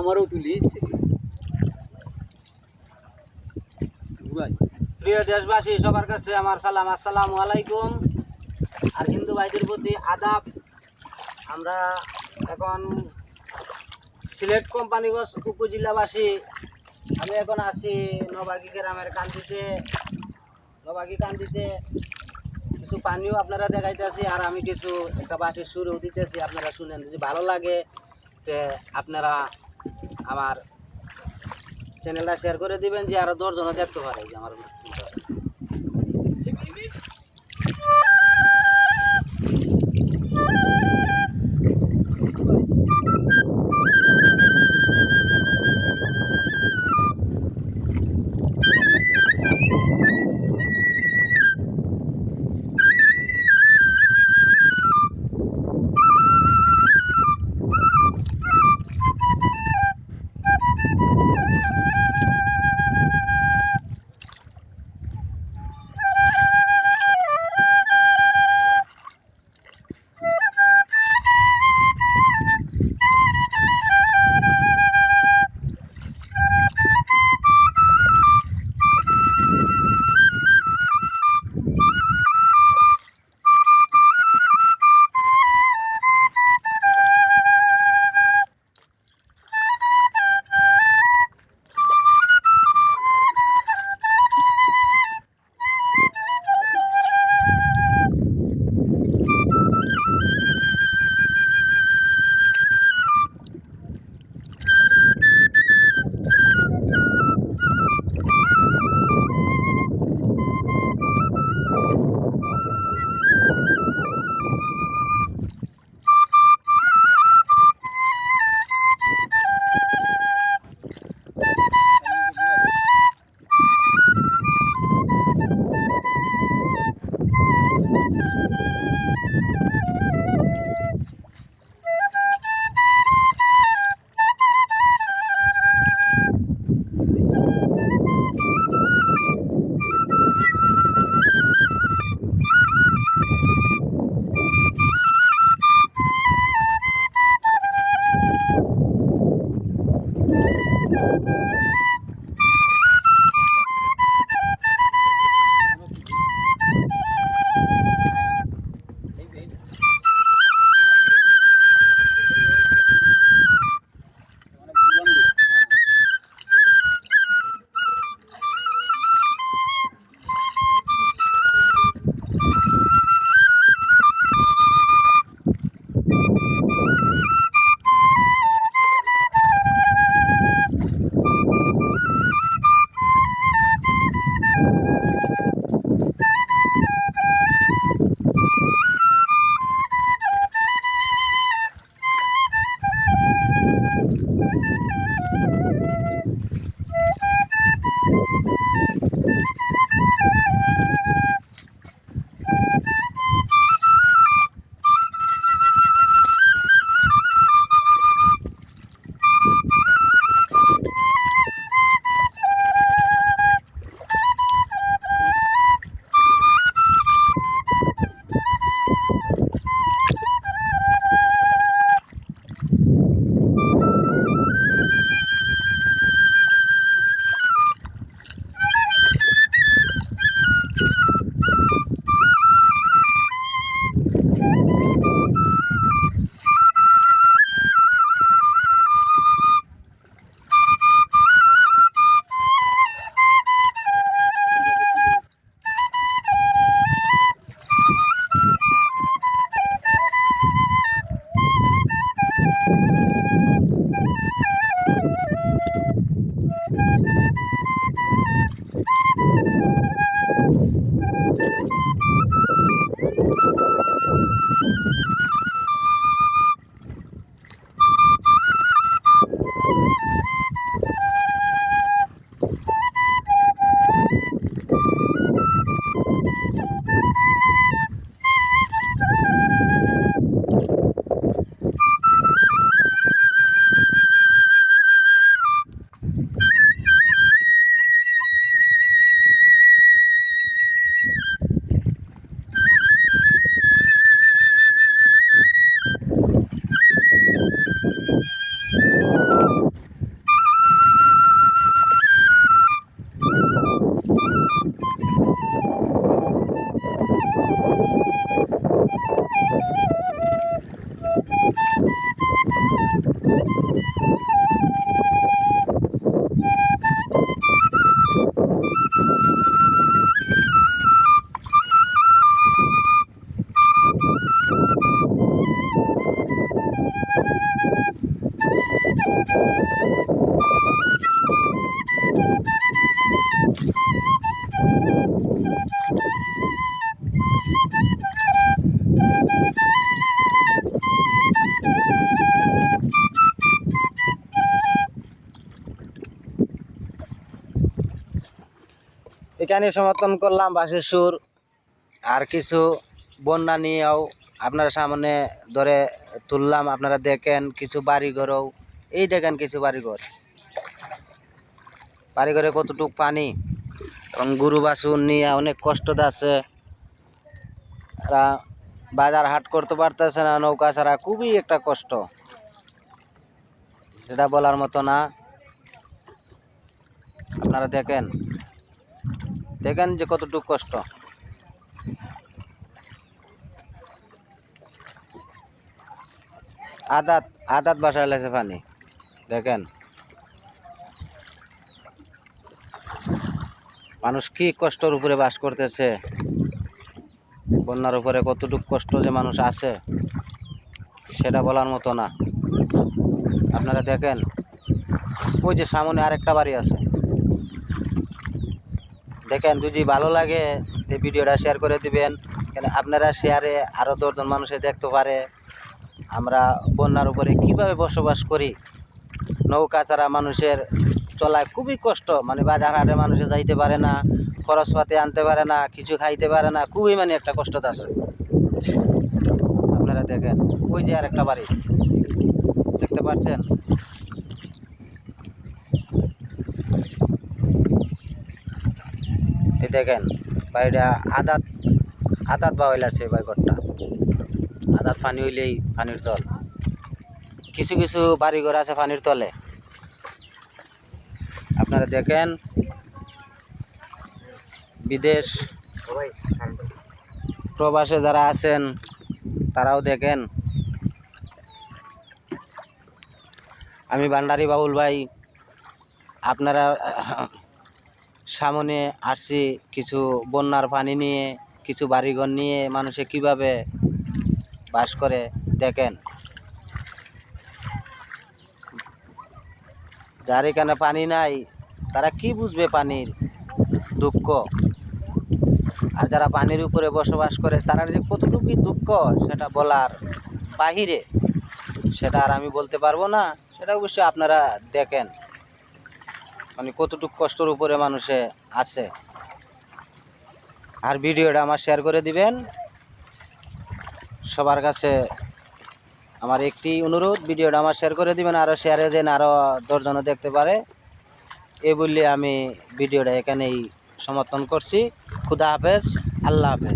আমারও তুলিস প্রিয় দেশবাসী, সবার কাছে আমার সালাম। আসসালামু আলাইকুম। আর হিন্দু ভাইদের প্রতি আদাব। আমরা এখন সিলেট কোম্পানিগঞ্জ উপজেলাবাসী আমি এখন আছি নবাগি গ্রামের কান্দিতে। নবাগি কান্দিতে কিছু পানিও আপনারা দেখাইতেছি, আর আমি কিছু একটা বাসের সুরও দিতেছি, আপনারা শুনেন, যদি ভালো লাগে, তে আপনারা আমার চ্যানেলটা শেয়ার করে দিবেন, যে আরও দশজনও দেখতে পারে যে আমার এখানে সমর্থন করলাম বাসের সুর আর কিছু বন্যা নিয়েও আপনার সামনে ধরে তুললাম। আপনারা দেখেন কিছু বাড়িঘরও। এই দেখেন কিছু বাড়িঘর। বাড়িঘরে কতটুক পানি? এবং গরু বাসুর নিয়ে অনেক কষ্ট আছে। এরা বাজার হাট করতে পারতেছে না, নৌকা ছাড়া খুবই একটা কষ্ট। সেটা বলার মতো না। আপনারা দেখেন দেখেন যে কতটুকু কষ্ট। আদাত আদাত বাসায় লাগছে পানি, দেখেন। মানুষ কি কষ্টর উপরে বাস করতেছে। বন্যার উপরে কতটুকু কষ্ট যে মানুষ আছে, সেটা বলার মতো না। আপনারা দেখেন, ওই যে সামনে আরেকটা বাড়ি আছে। দেখেন, যদি ভালো লাগে যে ভিডিওটা শেয়ার করে দিবেন। কেন, আপনারা শেয়ারে আরও দশজন মানুষে দেখতে পারে, আমরা বন্যার উপরে কীভাবে বসবাস করি। নৌকা ছাড়া মানুষের চলায় খুবই কষ্ট মানে বাজার হাটে মানুষে যাইতে পারে না। খরচপাতি আনতে পারে না, কিছু খাইতে পারে না, খুবই মানে একটা কষ্ট আছে আপনারা দেখেন, ওই যে আর একটা বাড়ি। দেখতে পাচ্ছেন? এই দেখেন, বাড়িটা আদাত আদাত বাওয়াইল আছে বাড়িঘরটা। আদাত পানি হইলেই পানির তল। কিছু কিছু বাড়িঘর আছে পানির তলে। আপনারা দেখেন বিদেশ প্রবাসে যারা আছেন, তারাও দেখেন। আমি ভান্ডারি বাবুল ভাই, আপনারা সামনে আসছি কিছু বন্যার পানি নিয়ে, কিছু বাড়িঘর নিয়ে, মানুষে কীভাবে বাস করে দেখেন। যার এখানে পানি নাই, তারা কি বুঝবে পানির দুঃখ? আর যারা পানির উপরে বসবাস করে তারা যে কতটুকু দুঃখ, সেটা বলার বাহিরে, সেটা আর আমি বলতে পারব না। সেটা অবশ্যই আপনারা দেখেন মানে কতটুকু কষ্টর উপরে মানুষে আছে। আর ভিডিওটা আমার শেয়ার করে দিবেন। সবার কাছে আমার একটি অনুরোধ, ভিডিওটা আমার শেয়ার করে দিবেন আরও শেয়ারে যেন আরও দশজনও দেখতে পারে। এ বললে আমি ভিডিওটা এখানেই সমর্থন করছি। খুদা হাফেজ আল্লাহ হাফেজ।